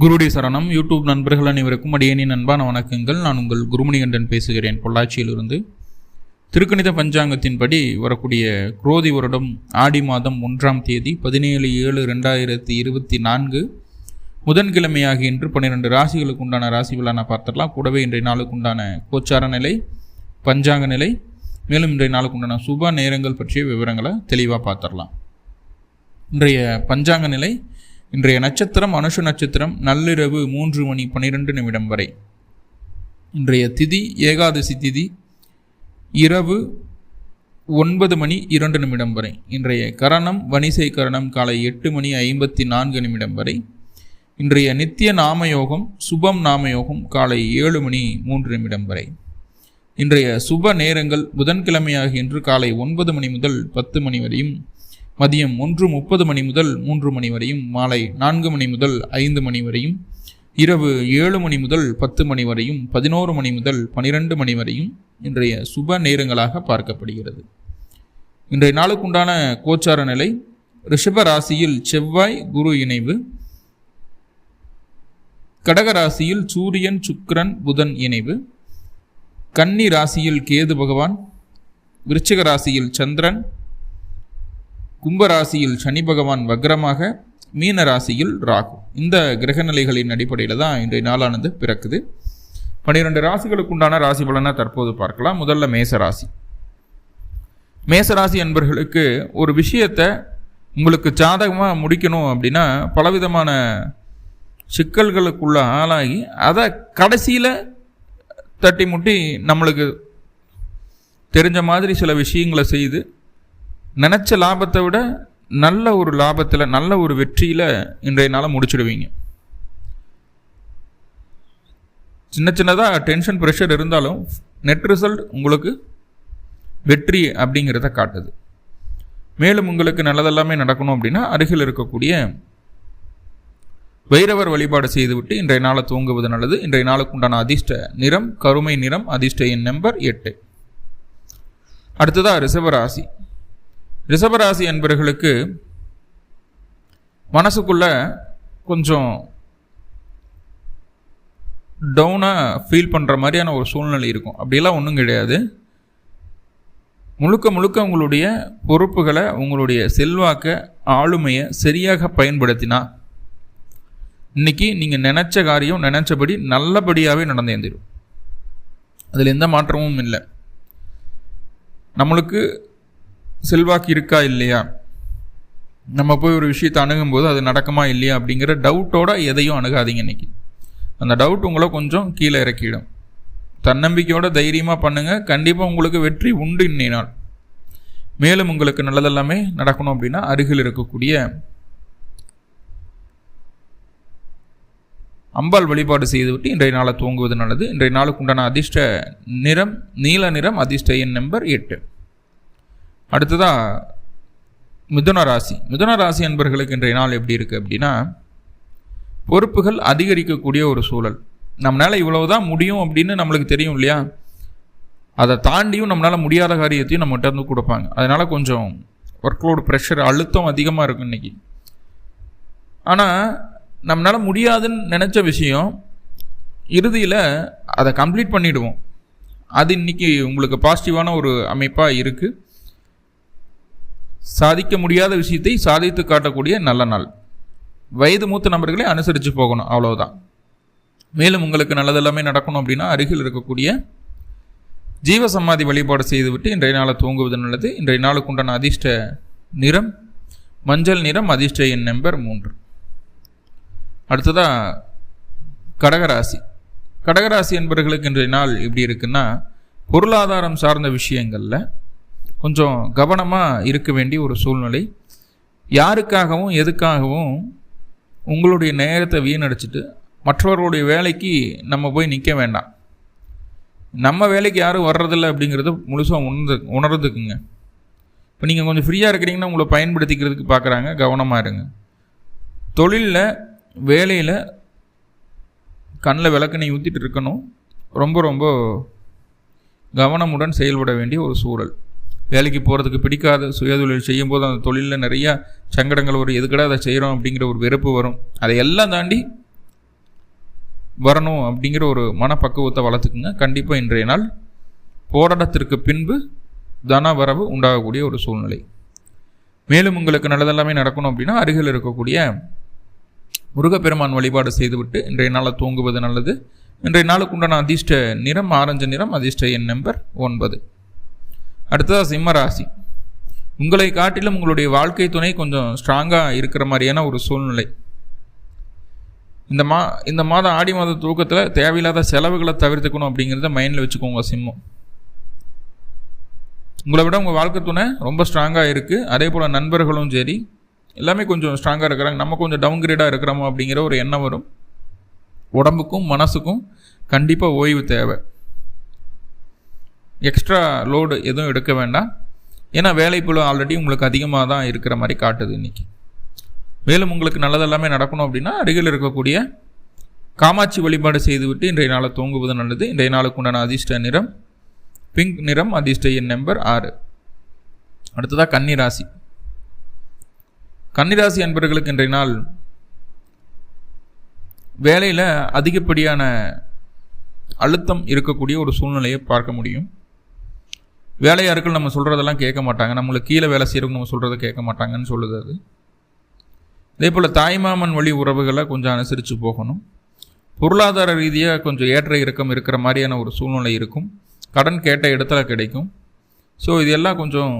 குருடி சரணம். யூடியூப் நண்பர்கள் அனைவருக்கும் அடியேனின் நண்பான வணக்கங்கள். நான் உங்கள் குருமணிகண்டன் பேசுகிறேன். பொள்ளாச்சியிலிருந்து திருக்கணித பஞ்சாங்கத்தின்படி வரக்கூடிய குரோதி வருடம் ஆடி மாதம் ஒன்றாம் தேதி பதினேழு ஏழு ரெண்டாயிரத்தி இருபத்தி நான்கு. புதன்கிழமையாகி இன்று பன்னிரெண்டு ராசிகளுக்கு உண்டான ராசி விழான பார்த்துடலாம். கூடவே இன்றைய நாளுக்கு உண்டான கோச்சார நிலை பஞ்சாங்க நிலை மேலும் இன்றைய நாளுக்கு உண்டான சுப நேரங்கள் பற்றிய விவரங்களை தெளிவாக பார்த்துடலாம். இன்றைய பஞ்சாங்க நிலை இன்றைய நட்சத்திரம் அனுஷ நட்சத்திரம் நள்ளிரவு மூன்று மணி பன்னிரெண்டு நிமிடம் வரை. இன்றைய திதி ஏகாதசி திதி இரவு ஒன்பது மணி இரண்டு நிமிடம் வரை. இன்றைய கரணம் வணிசை கரணம் காலை எட்டு மணி ஐம்பத்தி நான்கு நிமிடம் வரை. இன்றைய நித்திய நாமயோகம் சுபம் நாமயோகம் காலை ஏழு மணி மூன்று நிமிடம் வரை. இன்றைய சுப நேரங்கள் புதன்கிழமையாக இன்று காலை ஒன்பது மணி முதல் பத்து மணி வரையும் மதியம் ஒன்று முப்பது மணி முதல் மூன்று மணி வரையும் மாலை நான்கு மணி முதல் ஐந்து மணி வரையும் இரவு ஏழு மணி முதல் பத்து மணி வரையும் பதினோரு மணி முதல் பனிரெண்டு மணி வரையும் இன்றைய சுப நேரங்களாக பார்க்கப்படுகிறது. இன்றைய நாளுக்குண்டான கோச்சார நிலை ரிஷப ராசியில் செவ்வாய் குரு இணைவு கடக ராசியில் சூரியன் சுக்கிரன் புதன் இணைவு கன்னி ராசியில் கேது பகவான் விருச்சிக ராசியில் சந்திரன் கும்பராசியில் சனி பகவான் வக்ரமாக மீன ராசியில் ராகு. இந்த கிரகநிலைகளின் அடிப்படையில் தான் இன்றைய நாளானது பிறக்குது. பன்னிரெண்டு ராசிகளுக்கு உண்டான ராசி பலனை தற்போது பார்க்கலாம். முதல்ல மேச ராசி மேசராசி என்பர்களுக்கு ஒரு விஷயத்தை உங்களுக்கு சாதகமாக முடிக்கணும் அப்படின்னா பலவிதமான சிக்கல்களுக்குள்ள ஆளாகி அதை கடைசியில் தட்டி முட்டி நம்மளுக்கு தெரிஞ்ச மாதிரி சில விஷயங்களை செய்து நினச்ச லாபத்தை விட நல்ல ஒரு லாபத்தில் நல்ல ஒரு வெற்றியில் இன்றைய நாளை முடிச்சிடுவீங்க. சின்ன சின்னதாக டென்ஷன் ப்ரெஷர் இருந்தாலும் நெட் ரிசல்ட் உங்களுக்கு வெற்றி அப்படிங்கிறத காட்டுது. மேலும் உங்களுக்கு நல்லதெல்லாமே நடக்கணும் அப்படின்னா அருகில் இருக்கக்கூடிய வைரவர் வழிபாடு செய்துவிட்டு இன்றைய நாளை தூங்குவது நல்லது. இன்றைய நாளுக்கு உண்டான அதிர்ஷ்ட நிறம் கருமை நிறம் அதிர்ஷ்ட எண் நம்பர் எட்டு. அடுத்ததாக ரிஷபராசி ரிஷபராசி என்பவர்களுக்கு மனசுக்குள்ள கொஞ்சம் டவுனாக ஃபீல் பண்ணுற மாதிரியான ஒரு சூழ்நிலை இருக்கும். அப்படிலாம் ஒன்றும் கிடையாது. முழுக்க முழுக்க உங்களுடைய பொறுப்புகளை உங்களுடைய செல்வாக்க ஆளுமையை சரியாக பயன்படுத்தினா இன்னைக்கு நீங்கள் நினச்ச காரியம் நினச்சபடி நல்லபடியாகவே நடந்தேந்திரும் அதில் எந்த மாற்றமும் இல்லை. நம்மளுக்கு செல்வாக்கு இருக்கா இல்லையா? நம்ம போய் ஒரு விஷயத்தை அணுகும்போது அது நடக்குமா இல்லையா அப்படிங்கிற டவுட்டோட எதையும் அணுகாதீங்க இன்னைக்கு. அந்த டவுட் உங்களை கொஞ்சம் கீழே இறக்கிடும். தன்னம்பிக்கையோட தைரியமாக பண்ணுங்கள் கண்டிப்பாக உங்களுக்கு வெற்றி உண்டு இன்னை நாள். மேலும் உங்களுக்கு நல்லதெல்லாமே நடக்கணும் அப்படின்னா அருகில் இருக்கக்கூடிய அம்பாள் வழிபாடு செய்துவிட்டு இன்றைய நாளை தூங்குவது நல்லது. இன்றைய நாளுக்கு உண்டான அதிர்ஷ்ட நிறம் நீல நிறம் அதிர்ஷ்ட எண் நம்பர் எட்டு. அடுத்ததாக மிதுன ராசி. மிதுன ராசி என்பர்களுக்கு இன்றைய நாள் எப்படி இருக்குது அப்படின்னா பொறுப்புகள் அதிகரிக்கக்கூடிய ஒரு சூழல். நம்மளால் இவ்வளவுதான் முடியும் அப்படின்னு நம்மளுக்கு தெரியும் இல்லையா? அதை தாண்டியும் நம்மளால் முடியாத காரியத்தையும் நம்மகிட்ட இருந்து கொடுப்பாங்க. அதனால் கொஞ்சம் ஒர்க்லோடு ப்ரெஷர் அழுத்தம் அதிகமாக இருக்கும் இன்றைக்கி ஆனால் நம்மளால் முடியாதுன்னு நினச்ச விஷயம் இறுதியில் அதை கம்ப்ளீட் பண்ணிவிடுவோம் அது இன்றைக்கி உங்களுக்கு பாசிட்டிவான ஒரு அமைப்பாக இருக்குது சாதிக்க முடியாத விஷயத்தை சாதித்து காட்டக்கூடிய நல்ல நாள். வயது மூத்த நபர்களை அனுசரித்து போகணும் அவ்வளோதான் மேலும் உங்களுக்கு நல்லதெல்லாமே நடக்கணும் அப்படின்னா அருகில் இருக்கக்கூடிய ஜீவ சமாதி வழிபாடு செய்துவிட்டு இன்றைய நாளை தூங்குவது நல்லது. இன்றைய நாளுக்கு உண்டான அதிர்ஷ்ட நிறம் மஞ்சள் நிறம் அதிர்ஷ்ட எண் நம்பர் மூன்று. அடுத்ததாக கடகராசி. கடகராசி என்பவர்களுக்கு இன்றைய நாள் எப்படி இருக்குன்னா பொருளாதாரம் சார்ந்த விஷயங்களில் கொஞ்சம் கவனமாக இருக்க வேண்டிய ஒரு சூழ்நிலை. யாருக்காகவும் எதுக்காகவும் உங்களுடைய நேரத்தை வீணடிச்சிட்டு மற்றவர்களுடைய வேலைக்கு நம்ம போய் நிற்க வேண்டாம். நம்ம வேலைக்கு யாரும் வர்றதில்ல அப்படிங்கிறத முழுசாக உணர்ந்து உணர்ந்துக்குங்க. இப்போ நீங்கள் கொஞ்சம் ஃப்ரீயாக இருக்கிறீங்கன்னா உங்களை பயன்படுத்திக்கிறதுக்கு பார்க்குறாங்க கவனமாக இருங்க. தொழிலில் வேலையில் கண்ணில் விளக்கணை ஊற்றிட்டு இருக்கணும். ரொம்ப ரொம்ப கவனமுடன் செயல்பட வேண்டிய ஒரு சூழல். வேலைக்கு போகிறதுக்கு பிடிக்காத சுயதொழில் செய்யும்போது அந்த தொழிலில் நிறையா சங்கடங்கள் வரும். எதுக்கடா அதை செய்கிறோம் அப்படிங்கிற ஒரு வெறுப்பு வரும். அதை எல்லாம் தாண்டி வரணும் அப்படிங்கிற ஒரு மனப்பக்குவத்தை வளர்த்துக்குங்க. கண்டிப்பாக இன்றைய நாள் போராட்டத்திற்கு பின்பு தன வரவு உண்டாகக்கூடிய ஒரு சூழ்நிலை. மேலும் உங்களுக்கு நல்லதெல்லாமே நடக்கணும் அப்படின்னா அருகில் இருக்கக்கூடிய முருகப்பெருமான் வழிபாடு செய்துவிட்டு இன்றைய நாளை தூங்குவது நல்லது. இன்றைய நாளுக்கு உண்டான அதிர்ஷ்ட நிறம் ஆரஞ்சு நிறம் அதிர்ஷ்ட எண் நம்பர் ஒன்பது. அடுத்ததாக சிம்ம ராசி உங்களை காட்டிலும் உங்களுடைய வாழ்க்கை துணை கொஞ்சம் ஸ்ட்ராங்காக இருக்கிற மாதிரியான ஒரு சூழ்நிலை. இந்த மா இந்த மாதம் ஆடி மாத தூக்கத்தில் தேவையில்லாத செலவுகளை தவிர்த்துக்கணும் அப்படிங்கிறத மைண்டில் வச்சுக்கோங்க சிம்மம். உங்களை விட உங்கள் வாழ்க்கை துணை ரொம்ப ஸ்ட்ராங்காக இருக்குது அதே போல் நண்பர்களும் சரி எல்லாமே கொஞ்சம் ஸ்ட்ராங்காக இருக்கிறாங்க. நம்ம கொஞ்சம் டவுன் கிரேடாக இருக்கிறோமோ அப்படிங்கிற ஒரு எண்ணம் வரும். உடம்புக்கும் மனசுக்கும் கண்டிப்பாக ஓய்வு தேவை. எக்ஸ்ட்ரா லோடு எதுவும் எடுக்க வேண்டாம். ஏன்னா வேலைப்புழு ஆல்ரெடி உங்களுக்கு அதிகமாக தான் இருக்கிற மாதிரி காட்டுது இன்றைக்கி மேலும் உங்களுக்கு நல்லதெல்லாமே நடக்கணும் அப்படின்னா அருகில் இருக்கக்கூடிய காமாட்சி வழிபாடு செய்துவிட்டு இன்றைய நாளை தூங்குவது நல்லது. இன்றைய நாளுக்கு உண்டான அதிர்ஷ்ட நிறம் பிங்க் நிறம் அதிர்ஷ்ட எண் நம்பர் ஆறு. அடுத்ததாக கன்னிராசி. கன்னிராசி அன்பர்களுக்கு இன்றைய நாள் வேலையில் அதிகப்படியான அழுத்தம் இருக்கக்கூடிய ஒரு சூழ்நிலையை பார்க்க முடியும். வேலையாட்கள் நம்ம சொல்கிறதெல்லாம் கேட்க மாட்டாங்க. நம்மளுக்கு கீழே வேலை செய்கிறவங்க நம்ம சொல்கிறத கேட்க மாட்டாங்கன்னு சொல்லுது அது. அதே போல் தாய்மாமன் வழி உறவுகளை கொஞ்சம் அனுசரித்து போகணும். பொருளாதார ரீதியாக கொஞ்சம் ஏற்ற இறக்கம் இருக்கிற மாதிரியான ஒரு சூழ்நிலை இருக்கும். கடன் கேட்ட இடத்துல கிடைக்கும். ஸோ இது எல்லாம் கொஞ்சம்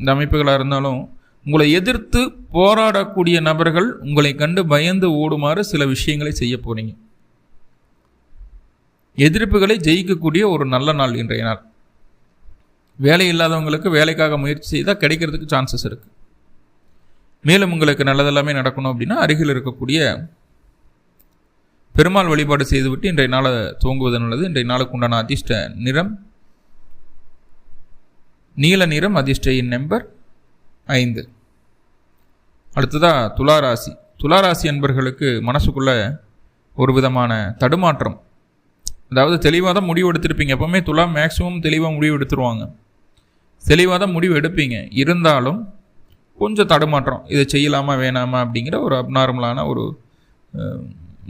இந்த அமைப்புகளாக இருந்தாலும் உங்களை எதிர்த்து போராடக்கூடிய நபர்கள் உங்களை கண்டு பயந்து ஓடுமாறு சில விஷயங்களை செய்ய போகிறீங்க எதிர்ப்புகளை ஜெயிக்கக்கூடிய ஒரு நல்ல நாள் இன்றைய நாள். வேலை இல்லாதவங்களுக்கு வேலைக்காக முயற்சி செய்தால் கிடைக்கிறதுக்கு சான்சஸ் இருக்குது மேலும் உங்களுக்கு நல்லதெல்லாமே நடக்கணும் அப்படின்னா அருகில் இருக்கக்கூடிய பெருமாள் வழிபாடு செய்துவிட்டு இன்றைய நாளை துவங்குவது நல்லது. இன்றைய நாளுக்கு உண்டான அதிர்ஷ்ட நிறம் நீல நிறம் அதிர்ஷ்ட எண் நம்பர் ஐந்து. அடுத்ததாக துளாராசி. துளாராசி என்பர்களுக்கு மனசுக்குள்ள ஒரு விதமான தடுமாற்றம். அதாவது தெளிவாக தான் முடிவு எடுத்திருப்பீங்க. எப்போவுமே துலா மேக்ஸிமம் தெளிவாக முடிவு எடுத்துருவாங்க. தெளிவாக தான் முடிவு எடுப்பீங்க. இருந்தாலும் கொஞ்சம் தடுமாற்றம். இதை செய்யலாமா வேணாமா அப்படிங்கிற ஒரு அப்நார்மலான ஒரு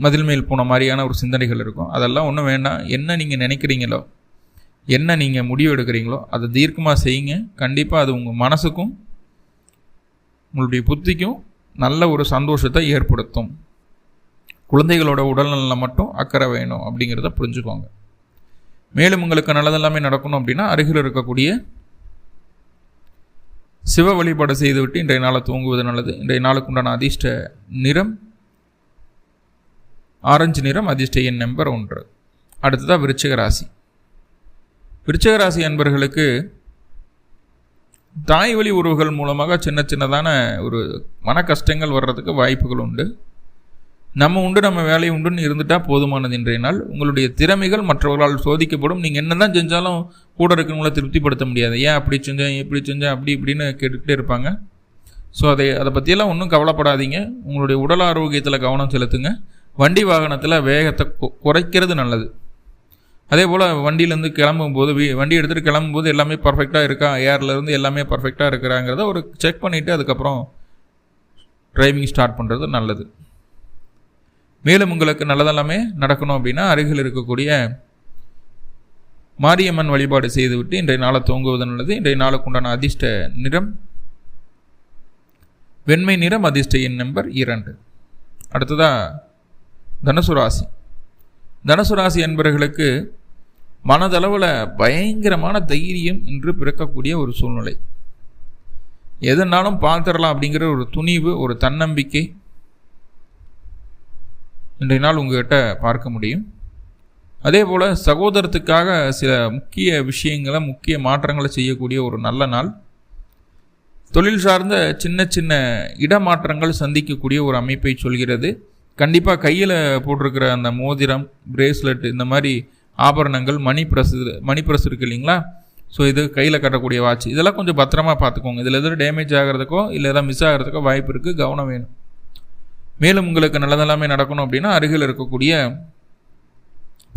மதில் மேல் போன மாதிரியான ஒரு சிந்தனைகள் இருக்கும். அதெல்லாம் ஒன்றும் வேண்டாம். என்ன நீங்கள் நினைக்கிறீங்களோ என்ன நீங்கள் முடிவு எடுக்கிறீங்களோ அதை தீர்க்கமாக செய்யுங்க. கண்டிப்பாக அது உங்கள் மனசுக்கும் உங்களுடைய புத்திக்கும் நல்ல ஒரு சந்தோஷத்தை ஏற்படுத்தும். குழந்தைகளோட உடல்நலில் மட்டும் அக்கறை வேணும் அப்படிங்கிறத புரிஞ்சுக்கோங்க. மேலும் உங்களுக்கு நல்லதெல்லாமே நடக்கணும் அப்படின்னா அருகில் இருக்கக்கூடிய சிவ வழிபாடு செய்துவிட்டு இன்றைய நாளை தூங்குவது நல்லது. இன்றைய நாளுக்கு உண்டான அதிர்ஷ்ட நிறம் ஆரஞ்சு நிறம் அதிர்ஷ்ட எண் நம்பர் ஒன்று. அடுத்ததாக விருச்சிக ராசி. விருச்சிக ராசி அன்பர்களுக்கு தாய் வழி உறவுகள் மூலமாக சின்ன சின்னதான ஒரு மன கஷ்டங்கள் வர்றதுக்கு வாய்ப்புகள் உண்டு. நம்ம உண்டு நம்ம வேலை உண்டுன்னு இருந்துட்டால் போதுமானது இன்றைய நாள் உங்களுடைய திறமைகள் மற்றவர்களால் சோதிக்கப்படும். நீங்கள் என்ன தான் செஞ்சாலும் கூட இருக்கிறவங்கள திருப்திப்படுத்த முடியாது. ஏன் அப்படி செஞ்சேன் எப்படி செஞ்சேன் அப்படி இப்படின்னு கேட்டுக்கிட்டே இருப்பாங்க. ஸோ அதை அதை பற்றியெல்லாம் ஒன்றும் கவலைப்படாதீங்க. உங்களுடைய உடல் ஆரோக்கியத்தில் கவனம் செலுத்துங்க. வண்டி வாகனத்தில் வேகத்தை குறைக்கிறது நல்லது. அதே போல் வண்டியிலேருந்து கிளம்பும்போது வண்டி எடுத்துகிட்டு கிளம்பும்போது எல்லாமே பர்ஃபெக்டாக இருக்கா ஏர்லேருந்து எல்லாமே பர்ஃபெக்டாக இருக்கிறாங்கிறத ஒரு செக் பண்ணிவிட்டு அதுக்கப்புறம் டிரைவிங் ஸ்டார்ட் பண்ணுறது நல்லது. மேலும் உங்களுக்கு நல்லதெல்லாமே நடக்கணும் அப்படின்னா அருகில் இருக்கக்கூடிய மாரியம்மன் வழிபாடு செய்துவிட்டு இன்றைய நாளை தூங்குவது நல்லது இன்றைய நாளுக்கு உண்டான அதிர்ஷ்ட நிறம் வெண்மை நிறம் அதிர்ஷ்ட எண் நம்பர் இரண்டு. அடுத்ததாக தனுசு ராசி. தனுசு ராசி என்பவர்களுக்கு மனதளவில் பயங்கரமான தைரியம் என்று பிறக்கக்கூடிய ஒரு சூழ்நிலை. எதுனாலும் பார்த்துடலாம் அப்படிங்கிற ஒரு துணிவு ஒரு தன்னம்பிக்கை இன்றைய நாள் உங்கள்கிட்ட பார்க்க முடியும். அதே போல் சகோதரத்துக்காக சில முக்கிய விஷயங்களை முக்கிய மாற்றங்களை செய்யக்கூடிய ஒரு நல்ல நாள். தொழில் சார்ந்த சின்ன சின்ன இடமாற்றங்கள் சந்திக்கக்கூடிய ஒரு அமைப்பை சொல்கிறது. கண்டிப்பாக கையில் போட்டிருக்கிற அந்த மோதிரம் பிரேஸ்லெட் இந்த மாதிரி ஆபரணங்கள் மணி ப்ரெஸ் மணி பிரஸ் இருக்குது இல்லைங்களா? ஸோ இது கையில் கட்டக்கூடிய வாட்ச் இதெல்லாம் கொஞ்சம் பத்திரமா பார்த்துக்கோங்க. இதில் எதுவும் டேமேஜ் ஆகிறதுக்கோ இல்லை எதாவது மிஸ் ஆகிறதுக்கோ வாய்ப்பு இருக்குது கவனம் வேணும். மேலும் உங்களுக்கு நல்லதெல்லாமே நடக்கணும் அப்படின்னா அருகில் இருக்கக்கூடிய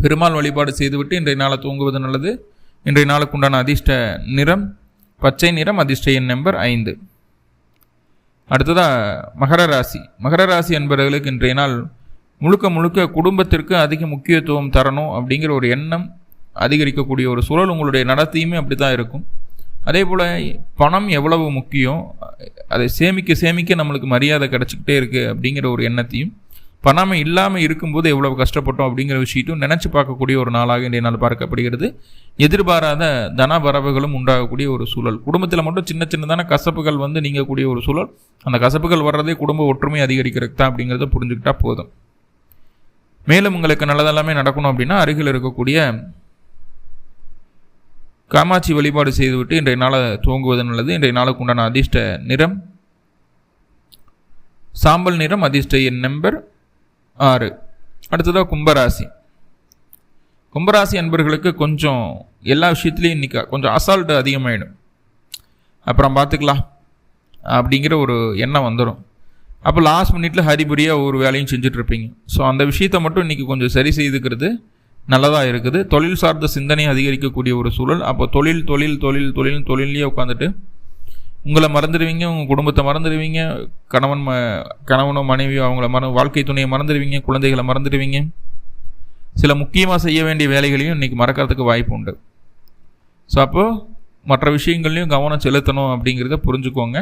பெருமாள் வழிபாடு செய்துவிட்டு இன்றைய நாளை தூங்குவது நல்லது. இன்றைய நாளுக்கு உண்டான அதிர்ஷ்ட நிறம் பச்சை நிறம் அதிர்ஷ்ட எண் நம்பர் ஐந்து. அடுத்ததாக மகர ராசி. மகர ராசி என்பவர்களுக்கு இன்றைய நாள் முழுக்க முழுக்க குடும்பத்திற்கு அதிக முக்கியத்துவம் தரணும் அப்படிங்கிற ஒரு எண்ணம் அதிகரிக்கக்கூடிய ஒரு சூழல் உங்களுடைய நடத்தையுமே அப்படி தான் இருக்கும். அதே போல் பணம் எவ்வளவு முக்கியம்? அதை சேமிக்க சேமிக்க நம்மளுக்கு மரியாதை கிடச்சிக்கிட்டே இருக்குது அப்படிங்கிற ஒரு எண்ணத்தையும் பணம் இல்லாமல் இருக்கும்போது எவ்வளவு கஷ்டப்பட்டோம் அப்படிங்கிற விஷயத்தையும் நினச்சி பார்க்கக்கூடிய ஒரு நாளாக இன்றைய நாள் பார்க்கப்படுகிறது. எதிர்பாராத தன வரவுகளும் உண்டாகக்கூடிய ஒரு சூழல். குடும்பத்தில் மட்டும் சின்ன சின்னதான கசப்புகள் வந்து நீங்கக்கூடிய ஒரு சூழல். அந்த கசப்புகள் வர்றதே குடும்ப ஒற்றுமை அதிகரிக்கிறது தான் அப்படிங்கிறத புரிஞ்சுக்கிட்டா போதும். மேலும் உங்களுக்கு நல்லதெல்லாமே நடக்கணும் அப்படின்னா அருகில் இருக்கக்கூடிய காமாட்சி வழிபாடு செய்துவிட்டு இன்றைய நாளை துவங்குவது நல்லது இன்றைய நாளுக்கு உண்டான அதிர்ஷ்ட நிறம் சாம்பல் நிறம் அதிர்ஷ்ட எண் நம்பர் ஆறு. அடுத்ததாக கும்பராசி. கும்பராசி அன்பர்களுக்கு கொஞ்சம் எல்லா விஷயத்துலையும் இன்றைக்கி கொஞ்சம் அசால்ட்டு அதிகமாகிடும் அப்புறம் பார்த்துக்கலாம் அப்படிங்கிற ஒரு எண்ணம் வந்துடும் அப்போ லாஸ்ட் மினிட்ல ஹரிபுரியாக ஒரு வேலையும் செஞ்சுட்ருப்பீங்க ஸோ அந்த விஷயத்தை மட்டும் இன்றைக்கி கொஞ்சம் சரி செய்துக்கிறது. நல்லதாக இருக்குது. தொழில் சார்ந்த சிந்தனை அதிகரிக்கக்கூடிய ஒரு சூழல். அப்போ தொழில் தொழில் தொழில் தொழில் தொழிலே உட்காந்துட்டு உங்களை மறந்துடுவீங்க உங்கள் குடும்பத்தை மறந்துடுவீங்க கணவன் ம கணவனோ மனைவியோ அவங்கள மற வாழ்க்கை துணையை மறந்துடுவீங்க குழந்தைகளை மறந்துடுவீங்க. சில முக்கியமாக செய்ய வேண்டிய வேலைகளையும் இன்றைக்கி மறக்கிறதுக்கு வாய்ப்பு உண்டு. ஸோ அப்போது மற்ற விஷயங்கள்லையும் கவனம் செலுத்தணும் அப்படிங்கிறத புரிஞ்சுக்கோங்க.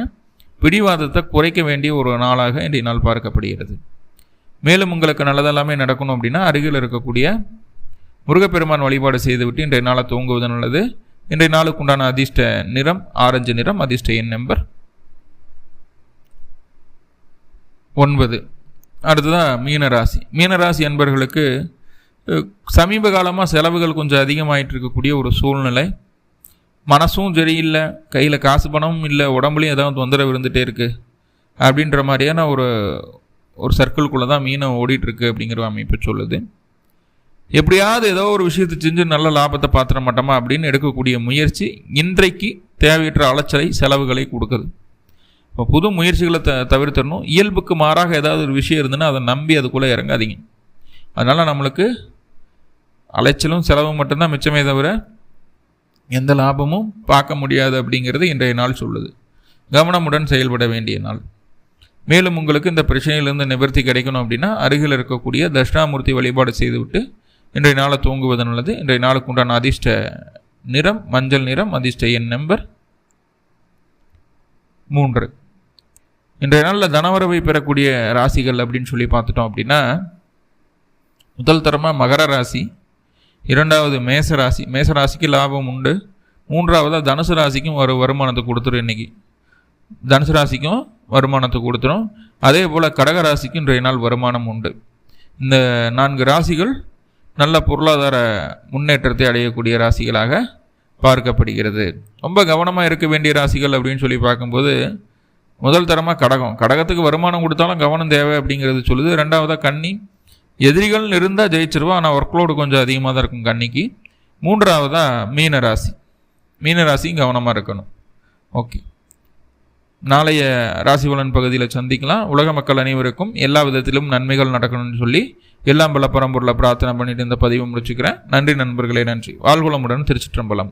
பிடிவாதத்தை குறைக்க வேண்டிய ஒரு நாளாக இன்றைய நாள் பார்க்கப்படுகிறது. மேலும் உங்களுக்கு நல்லதெல்லாமே நடக்கணும் அப்படின்னா அருகில் இருக்கக்கூடிய முருகப்பெருமான் வழிபாடு செய்துவிட்டு இன்றைய நாளை தூங்குவது நல்லது இன்றைய நாளுக்கு உண்டான அதிர்ஷ்ட நிறம் ஆரஞ்சு நிறம் அதிர்ஷ்ட எண் நம்பர் ஒன்பது. அடுத்ததாக மீனராசி. மீனராசி என்பர்களுக்கு சமீப காலமாக செலவுகள் கொஞ்சம் அதிகமாகிட்டு இருக்கக்கூடிய ஒரு சூழ்நிலை. மனசும் சரியில்லை கையில் காசு பணமும் இல்லை உடம்புலையும் ஏதாவது தொந்தரவு இருந்துகிட்டே இருக்குது அப்படின்ற மாதிரியான ஒரு ஒரு சர்க்கிள்குள்ளே தான் மீனை ஓடிட்டுருக்கு அப்படிங்கிற அமைப்பு சொல்லுது. எப்படியாவது ஏதோ ஒரு விஷயத்தை செஞ்சு நல்ல லாபத்தை பார்த்துட மாட்டோமா அப்படின்னு எடுக்கக்கூடிய முயற்சி இன்றைக்கு தேவையற்ற அலைச்சலை செலவுகளை கொடுக்குது. இப்போ புது முயற்சிகளை த தவிர்த்தரணும் இயல்புக்கு மாறாக ஏதாவது ஒரு விஷயம் இருந்ததுன்னா அதை நம்பி அதுக்குள்ளே இறங்காதீங்க. அதனால் நம்மளுக்கு அலைச்சலும் செலவும் மட்டும்தான் மிச்சமே தவிர எந்த லாபமும் பார்க்க முடியாது அப்படிங்கிறது இன்றைய நாள் சொல்லுது. கவனமுடன் செயல்பட வேண்டிய நாள். மேலும் உங்களுக்கு இந்த பிரச்சனையிலிருந்து நிவர்த்தி கிடைக்கணும் அப்படின்னா அருகில் இருக்கக்கூடிய தட்சிணாமூர்த்தி வழிபாடு செய்துவிட்டு இன்றைய நாளை தூங்குவது நல்லது இன்றைய நாளுக்கு உண்டான அதிர்ஷ்ட நிறம் மஞ்சள் நிறம் அதிர்ஷ்ட எண் நம்பர் மூன்று. இன்றைய நாளில் தனவரவை பெறக்கூடிய ராசிகள் அப்படின்னு சொல்லி பார்த்துட்டோம் அப்படின்னா முதல் தரமாக மகர ராசி இரண்டாவது மேச ராசி. மேச ராசிக்கு லாபம் உண்டு. மூன்றாவதாக தனுசு ராசிக்கும் ஒரு வருமானத்தை கொடுத்துரும் இன்றைக்கி தனுசு ராசிக்கும் வருமானத்தை கொடுத்துரும். அதே போல் கடக ராசிக்கும் இன்றைய நாள் வருமானம் உண்டு. இந்த நான்கு ராசிகள் நல்ல பொருளாதார முன்னேற்றத்தை அடையக்கூடிய ராசிகளாக பார்க்கப்படுகிறது. ரொம்ப கவனமாக இருக்க வேண்டிய ராசிகள் அப்படின்னு சொல்லி பார்க்கும்போது முதல் தரமாக கடகம். கடகத்துக்கு வருமானம் கொடுத்தாலும் கவனம் தேவை அப்படிங்கிறது சொல்லுது. ரெண்டாவதாக கன்னி. எதிரிகள்னு இருந்தால் ஜெயிச்சிருவோம் ஆனால் ஒர்க் லோடு கொஞ்சம் அதிகமாக தான் இருக்கும் கன்னிக்கு. மூன்றாவதாக மீன ராசி. மீன ராசியும் கவனமாக இருக்கணும். ஓகே. நாளைய ராசிபலன் பகுதியில் சந்திக்கலாம். உலக மக்கள் அனைவருக்கும் எல்லா விதத்திலும் நன்மைகள் நடக்கணும்னு சொல்லி எல்லாம் பல பரம்பொருளை பிரார்த்தனை பண்ணிட்டு இந்த பதிவை முடிச்சுக்கிறேன். நன்றி நண்பர்களே நன்றி. வாழ்குளமுடன் திருச்சிற்றம்பலம்.